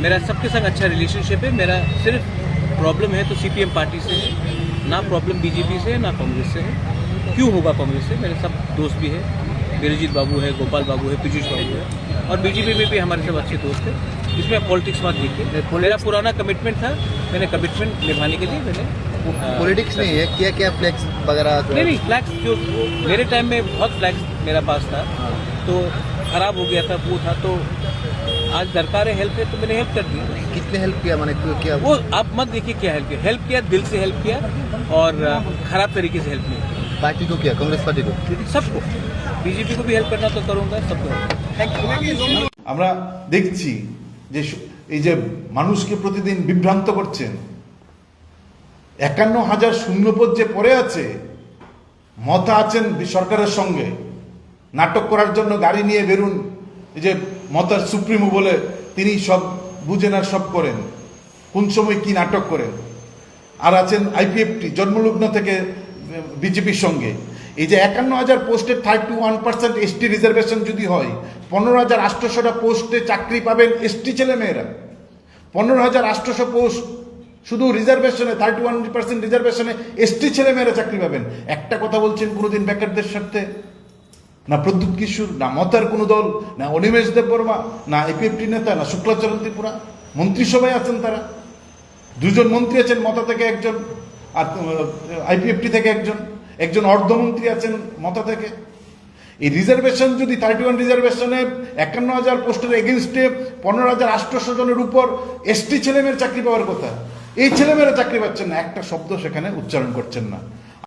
मेरा सबके संग अच्छा रिलेशनशिप है। मेरा सिर्फ़ प्रॉब्लम है तो सीपीएम पार्टी से है। ना प्रॉब्लम बीजेपी से है ना कांग्रेस से है। क्यों होगा कांग्रेस से? मेरे सब दोस्त भी है। वीरजीत बाबू है गोपाल बाबू है पीयूष बाबू है। और बीजेपी में भी हमारे सब अच्छे दोस्त हैं। इसमें पॉलिटिक्स मत देखिए। मेरा पुराना कमिटमेंट था। मैंने कमिटमेंट निभाने के लिए मैंने पॉलिटिक्स नहीं है। क्या क्या फ्लैक्स वगैरह नहीं नहीं फ्लैक्स जो मेरे टाइम में बहुत फ्लैक्स मेरा पास था। तो खराब हो गया था वो था तो आज दरकार है हेल्प है तो मैंने हेल्प कर दी कितने हेल्प किया मैंने क्यों किया वो आप मत देखिए क्या हेल्प किया हेल्प किया दिल से हेल्प किया और अ, खराब तरीके से हेल्प नहीं पार्टी को किया कांग्रेस पार्टी को किया सबको बीजेपी को भी हेल्प करना तो करूंगा सबको थैंक यू আমরা দেখছি যে স- এই যে মানুষকে প্রতিদিন বিভ্রান্ত করছেন একান্ন হাজার শূন্যপদ যে পড়ে আছে মতা আছেন বি- সরকারের সঙ্গে নাটক করার জন্য গাড়ি নিয়ে বেরুন এই যে মতার সুপ্রিমো বলে তিনি সব বুঝেন আর সব করেন। কোন সময় কি নাটক করেন? আর আছেন আইপিএফটি, জন্মলগ্ন থেকে বিজেপির সঙ্গে। এই যে একান্ন হাজার পোস্টে thirty one percent ST reservation যদি হয়, পনেরো হাজার আটশোশোটা পোস্টে চাকরি পাবেন এসটি ছেলেমেয়েরা। পনেরো হাজার আটশোশো পোস্ট শুধু রিজার্ভেশনে, থার্টি ওয়ান পার্সেন্ট রিজার্ভেশনে এসটি ছেলেমেয়েরা চাকরি পাবেন। একটা কথা বলছেন কোনোদিন বেকারদের স্বার্থে না প্রদ্যুৎ কিশোর, না মতার কোনো দল, না অনিমেষ দেববর্মা, না এপিএফটি নেতা, না শুক্লাচরণ ত্রিপুরা। মন্ত্রিসভায় আছেন তারা। দুজন মন্ত্রী আছেন, মতা থেকে একজন, আর আইপিএফটি থেকে একজন। একজন অর্ধমন্ত্রী আছেন, মতা থেকে। এই রিজার্ভেশন যদি থার্টি ওয়ান রিজার্ভেশনে একান্ন হাজার পোস্টের এগেনস্টে পনেরো হাজার আটশোশো জনের উপর এসটি ছেলেমেয়ের চাকরি পাওয়ার কথা, এই ছেলেমেয়েরা চাকরি পাচ্ছেন না। একটা শব্দ সেখানে উচ্চারণ করছেন না।